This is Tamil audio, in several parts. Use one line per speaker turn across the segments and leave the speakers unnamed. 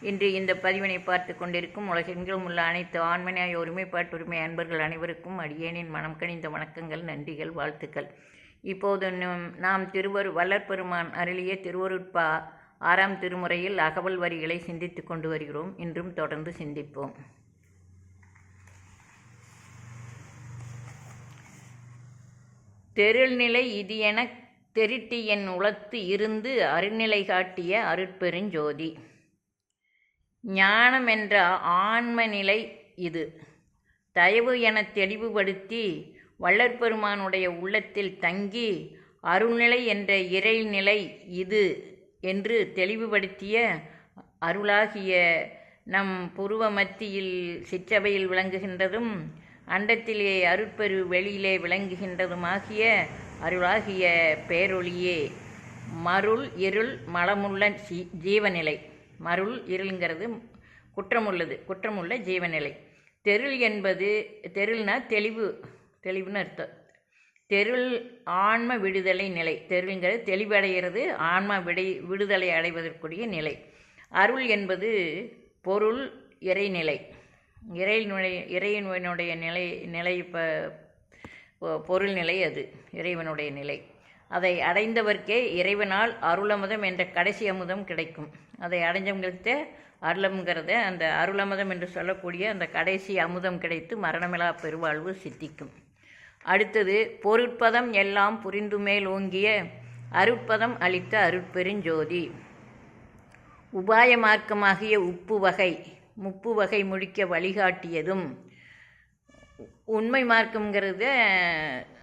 இன்று இந்த பதிவினை பார்த்து கொண்டிருக்கும் உலகெங்கிலும் உள்ள அனைத்து ஆண்மனையாய் ஒருமைப்பாட்டு உரிமை அன்பர்கள் அனைவருக்கும் அடியேனின் மனம் கணிந்த வணக்கங்கள் நன்றிகள் வாழ்த்துக்கள். இப்போது நம்- நாம் திருவரு வல்லற்பெருமான் அருளிய திருவருட்பா ஆறாம் திருமுறையில் அகவல் வரிகளை சிந்தித்து கொண்டு வருகிறோம். இன்றும் தொடர்ந்து சிந்திப்போம். தெருள்நிலை இது என தெரிட்டி என் உளத்து இருந்து அருள்நிலை காட்டிய அருட்பெருஞ்சோதி ஞானம் என்ற ஆன்ம நிலை இது. தயவு எனத் தெளிவுபடுத்தி வள்ளற்பெருமானுடைய உள்ளத்தில் தங்கி அருள்நிலை என்ற இறைநிலை இது என்று தெளிவுபடுத்திய அருளாகிய நம் புருவ மத்தியில் சிற்றவையில் விளங்குகின்றதும் அண்டத்திலே அருட்பெரு வெளியிலே விளங்குகின்றதுமாகிய அருளாகிய பேரொளியே. மருள் இருள் மலமுள்ள ஜீ ஜீவநிலை. மருள் இருளுங்கிறது குற்றமுள்ளது குற்றமுள்ள ஜீவநிலை. தெருள் என்பது தெருள்னா தெளிவு தெளிவுன்னு அர்த்தம். தெருள் ஆன்ம விடுதலை நிலை. தெருள்ங்கிறது தெளிவடைகிறது ஆன்ம விடை விடுதலை அடைவதற்குரிய நிலை. அருள் என்பது பொருள் இறைநிலை. இறைநிலை இறைவனுடைய நிலை நிலை இப்போ பொருள் நிலை அது இறைவனுடைய நிலை. அதை அடைந்தவர்க்கே இறைவனால் அருளமுதம் என்ற கடைசி அமுதம் கிடைக்கும். அதை அடைஞ்சவங்களுக்கு அருளம்ங்கிறத அந்த அருளமுதம் என்று சொல்லக்கூடிய அந்த கடைசி அமுதம் கிடைத்து மரணமிலா பெருவாழ்வு சித்திக்கும். அடுத்தது பொருட்பதம் எல்லாம் புரிந்துமேல் ஓங்கிய அருட்பதம் அளித்த அருட்பெருஞ்சோதி. உபாய மார்க்கமாகிய உப்பு வகை முப்பு வகை முடிக்க வழிகாட்டியதும் உண்மை மார்க்கங்கிறத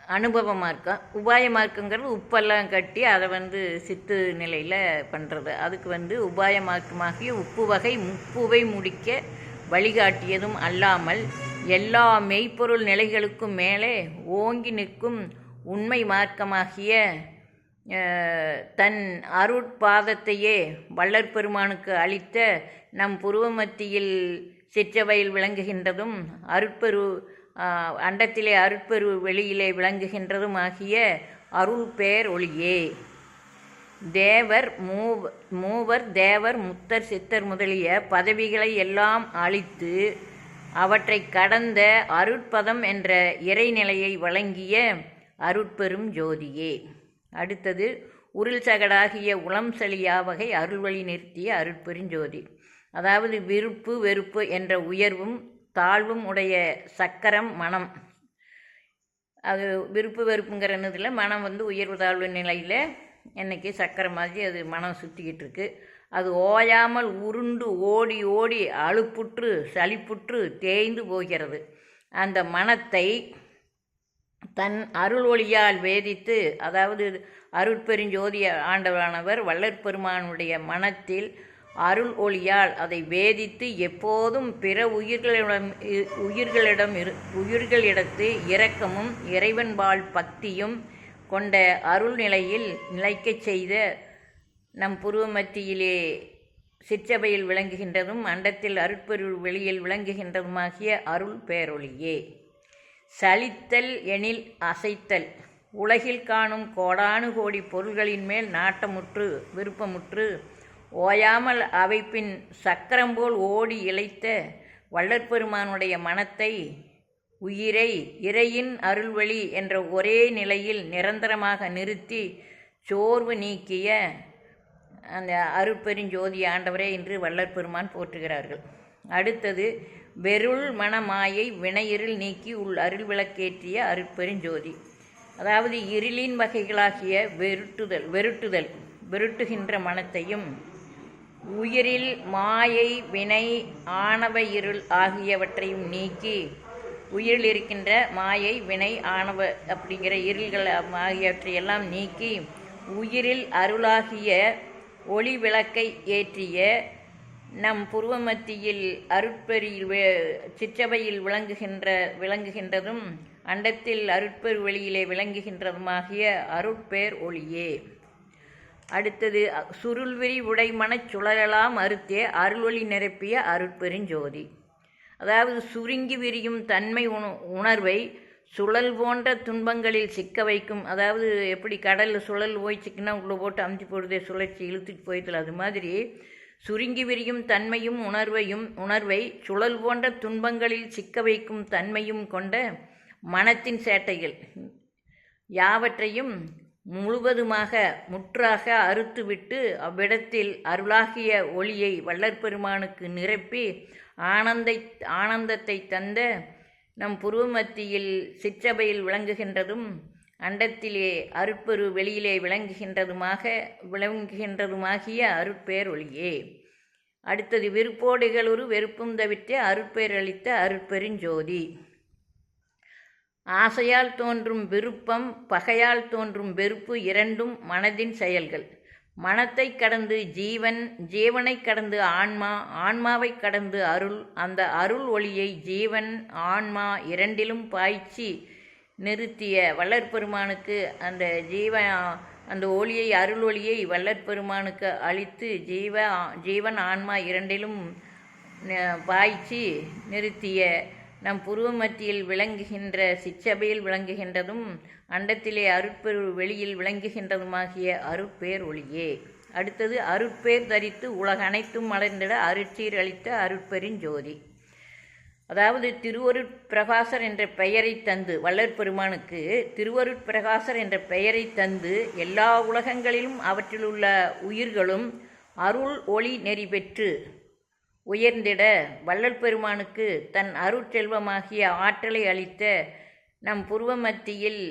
அனுபவ மார்க்கம் உபாய மார்க்கங்கிறது உப்பெல்லாம் கட்டி அதை வந்து சித்து நிலையில் பண்ணுறது அதுக்கு வந்து உபாய மார்க்கமாகிய உப்பு வகை முப்புவை முடிக்க வழிகாட்டியதும் அல்லாமல் எல்லா மெய்ப்பொருள் நிலைகளுக்கும் மேலே ஓங்கி நிற்கும் உண்மை மார்க்கமாகிய தன் அருட்பாதத்தையே வள்ளற்பெருமானுக்கு அளித்த நம் புருவமத்தியில் சிற்றவையில் விளங்குகின்றதும் அருட்பெரு அண்டத்திலே அருட்பெரு வெளியிலே விளங்குகின்றதும் ஆகிய அருள் பேர் ஒளியே. தேவர் மூவ மூவர் தேவர் முத்தர் சித்தர் முதலிய பதவிகளை எல்லாம் அழித்து அவற்றை கடந்த அருட்பதம் என்ற இறைநிலையை வழங்கிய அருட்பெரும் ஜோதியே. அடுத்தது உருள் சகடாகிய உளம் சலியா வகை அருள்வழி நிறுத்திய அருட்பெருஞ்சோதி. அதாவது விருப்பு வெறுப்பு என்ற உயர்வும் தாழ்வும் உடைய சக்கரம் மனம். அது விருப்பு வெறுப்புங்கிறதுல மனம் வந்து உயர்வு தாழ்வு நிலையில் என்னைக்கு சக்கரை மாதிரி அது மனம் சுற்றிக்கிட்டு இருக்கு. அது ஓயாமல் உருண்டு ஓடி ஓடி அழுப்புற்று சளிப்புற்று தேய்ந்து போகிறது. அந்த மனத்தை தன் அருள் ஒளியால் வேதித்து அதாவது அருட்பெருஞ்சோதி ஆண்டவரானவர் வள்ளற்பெருமானுடைய மனத்தில் அருள் ஒளியால் அதை வேதித்து எப்போதும் பிற உயிர்களிடம் இ- உயிர்களிடம் இரு உயிர்களிடத்து இரக்கமும் இறைவன்பால் பக்தியும் கொண்ட அருள் நிலையில் நிலைக்கச் செய்த நம் புருவமத்தியிலே சிற்றபையில் விளங்குகின்றதும் அண்டத்தில் அருட்பொருள் வெளியில் விளங்குகின்றதுமாகிய அருள் பேரொளியே. சலித்தல் எனில் அசைத்தல். உலகில் காணும் கோடானு கோடி பொருள்களின் மேல் நாட்டமுற்று விருப்பமுற்று ஓயாமல் அவை பின் சக்கரம் போல் ஓடி இழைத்த வள்ளற்பெருமானுடைய மனத்தை உயிரை இறையின் அருள்வழி என்ற ஒரே நிலையில் நிரந்தரமாக நிறுத்தி சோர்வு நீக்கிய அந்த அருட்பெருஞ்சோதி ஆண்டவரே என்று வள்ளற்பெருமான் போற்றுகிறார்கள். அடுத்தது வெருள் மணமாயை வினையிருள் நீக்கி உள் அருள் விளக்கேற்றிய அருட்பெருஞ்சோதி. அதாவது இருளின் வகைகளாகிய வெருட்டுதல் வெருட்டுதல் வெருட்டுகின்ற மனத்தையும் உயிரில் மாயை வினை ஆணவ இருள் ஆகியவற்றையும் நீக்கி உயிரில் இருக்கின்ற மாயை வினை ஆணவ அப்படிங்கிற இருள்கள் ஆகியவற்றையெல்லாம் நீக்கி உயிரில் அருளாகிய ஒளி விளக்கை ஏற்றிய நம் புருவமத்தியில் அருட்பெரியில் சிற்றவையில் விளங்குகின்ற விளங்குகின்றதும் அண்டத்தில் அருட்பெரு வெளியிலே விளங்குகின்றதுமாகிய அருட்பேர் ஒளியே. அடுத்தது அ- சுருள்விரி உடைமனச் சுழலலாம் அறுத்தே அருளொளி நிரப்பிய அருட்பெருஞ்சோதி அதாவது சுருங்கி விரியும் தன்மை உண உணர்வை சுழல் போன்ற துன்பங்களில் சிக்க வைக்கும். அதாவது எப்படி கடலில் சுழல் போய்ச்சிக்கினா உள்ளே போட்டு அமுச்சு போடுதே சுழற்சி இழுத்துட்டு போயிடல அது மாதிரி சுருங்கி விரியும் தன்மையும் உணர்வையும் உணர்வை சுழல் போன்ற துன்பங்களில் சிக்க வைக்கும் தன்மையும் கொண்ட மனத்தின் சேட்டைகள். யாவற்றையும் முழுவதுமாக முற்றாக அறுத்துவிட்டு அவ்விடத்தில் அருளாகிய ஒளியை வள்ளற்பெருமானுக்கு நிரப்பி ஆனந்தை ஆனந்தத்தை தந்த நம் புருவமத்தியில் சிற்றபையில் விளங்குகின்றதும் அண்டத்திலே அருட்பெரு வெளியிலே விளங்குகின்றதுமாக விளங்குகின்றதுமாகிய அருட்பேர் ஒளியே அடுத்தது விருப்போடுகளொரு வெறுப்பும் தவிர்த்து அருட்பேர் அருட்பெருஞ்சோதி. ஆசையால் தோன்றும் விருப்பம் பகையால் தோன்றும் வெறுப்பு இரண்டும் மனதின் செயல்கள். மனத்தை கடந்து ஜீவன் ஜீவனை கடந்து ஆன்மா ஆன்மாவை கடந்து அருள். அந்த அருள் ஒளியை ஜீவன் ஆன்மா இரண்டிலும் பாய்ச்சி நிறுத்திய வல்லற்பெருமானுக்கு அந்த ஜீவ அந்த ஒளியை அருள் ஒளியை வல்லற்பெருமானுக்கு அளித்து ஜீவ ஜீவன் ஆன்மா இரண்டிலும் பாய்ச்சி நிறுத்திய நம் புருவ மத்தியில் விளங்குகின்ற சிச்சபையில் விளங்குகின்றதும் அண்டத்திலே அருட்பெரு வெளியில் விளங்குகின்றதுமாகிய அருட்பேர் ஒளியே. அடுத்தது அருட்பேர் தரித்து உலக அனைத்தும் மலர்ந்திட அருட்சீர் அளித்த அருட்பெருஞ்சோதி அதாவது திருவருட் பிரகாசர் என்ற பெயரை தந்து வள்ளற் பெருமானுக்கு திருவருட் பிரகாசர் என்ற பெயரை தந்து எல்லா உலகங்களிலும் அவற்றிலுள்ள உயிர்களும் அருள் ஒளி நெறி பெற்று உயர்ந்திட வள்ளல் பெருமானுக்கு தன் அருட்செல்வமாகிய ஆற்றலை அளித்த நம் புருவ மத்தியில்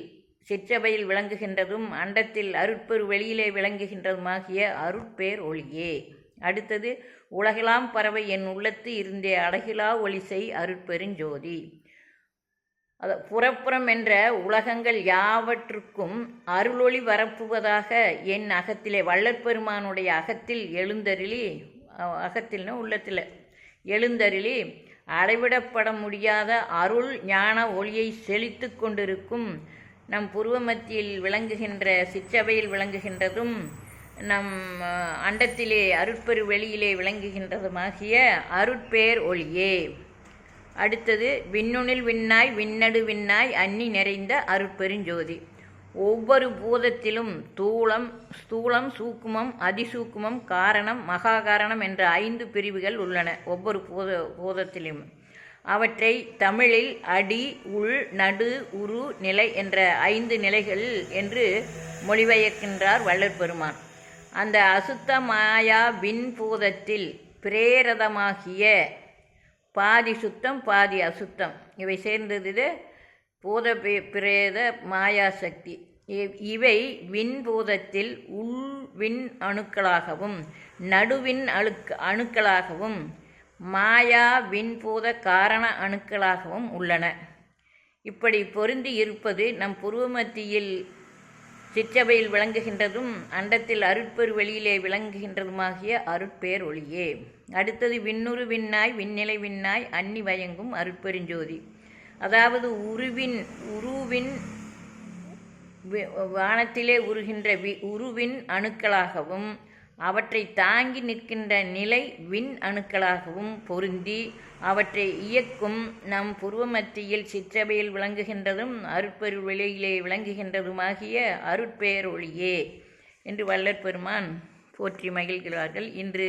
சிற்றபையில் விளங்குகின்றதும் அண்டத்தில் அருட்பெரு வெளியிலே விளங்குகின்றதுமாகிய அருட்பேர் ஒளியே. அடுத்தது உலகெலாம் பறவை என் உள்ளத்து இருந்தே அழகிலா ஒளிசை அருட்பெருஞ்சோதி அத புறப்புறம் என்ற உலகங்கள் யாவற்றுக்கும் அருளொளி வரப்புவதாக என் அகத்திலே வள்ளற்பெருமானுடைய அகத்தில் எழுந்தருளி அகத்தில்னா உள்ளத்தில். எழுந்தருளி அளவிடப்பட முடியாத அருள் ஞான ஒளியை செழித்து கொண்டிருக்கும் நம் புருவ மத்தியில் விளங்குகின்ற சிற்றவையில் விளங்குகின்றதும் நம் அண்டத்திலே அருட்பெரு வெளியிலே விளங்குகின்றதுமாகிய அருட்பேர் ஒளியே. அடுத்தது விண்ணுணில் விண்ணாய் விண்ணடு விண்ணாய் அன்னி நிறைந்த அருட்பெருஞ்சோதி ஒவ்வொரு பூதத்திலும் தூளம் ஸ்தூலம் சூக்குமம் அதிசூக்குமம் காரணம் மகாகாரணம் என்ற ஐந்து பிரிவுகள் உள்ளன ஒவ்வொரு பூத பூதத்திலும். அவற்றை தமிழில் அடி உள் நடு உரு நிலை என்ற ஐந்து நிலைகள் என்று மொழிபெயர்க்கின்றார் வள்ளற் பெருமான். அந்த அசுத்த மாயா விண்பூதத்தில் பிரேரதமாகிய பாதி சுத்தம் பாதி அசுத்தம். இவை சேர்ந்தது இது பூத பிரேத மாயா சக்தி இவை விண்பூதத்தில் உள் விண் அணுக்களாகவும் நடுவின் அணுக் அணுக்களாகவும் மாயா விண்பூத காரண அணுக்களாகவும் உள்ளன. இப்படி பொருந்தி இருப்பது நம் புருவமத்தியில் சிற்றவையில் சிற்றபையில் விளங்குகின்றதும் அண்டத்தில் அருட்பெரு வெளியிலே விளங்குகின்றதுமாகிய அருட்பேர் ஒளியே அடுத்தது விண்ணுரு விண்ணாய் விண்ணிலை விண்ணாய் அன்னி வயங்கும் அருட்பெருஞ்சோதி. அதாவது உருவின் உருவின் வானத்திலே உருகின்ற வி உருவின் அணுக்களாகவும் அவற்றை தாங்கி நிற்கின்ற நிலை விண் அணுக்களாகவும் பொருந்தி அவற்றை இயக்கும் நம் புருவ மத்தியில் சிற்றபையில் விளங்குகின்றதும் அருட்பெரு வெளியிலே விளங்குகின்றதுமாகிய அருட்பெயர் ஒளியே என்று வள்ளற் பெருமான் போற்றி மகிழ்கிறார்கள். இன்று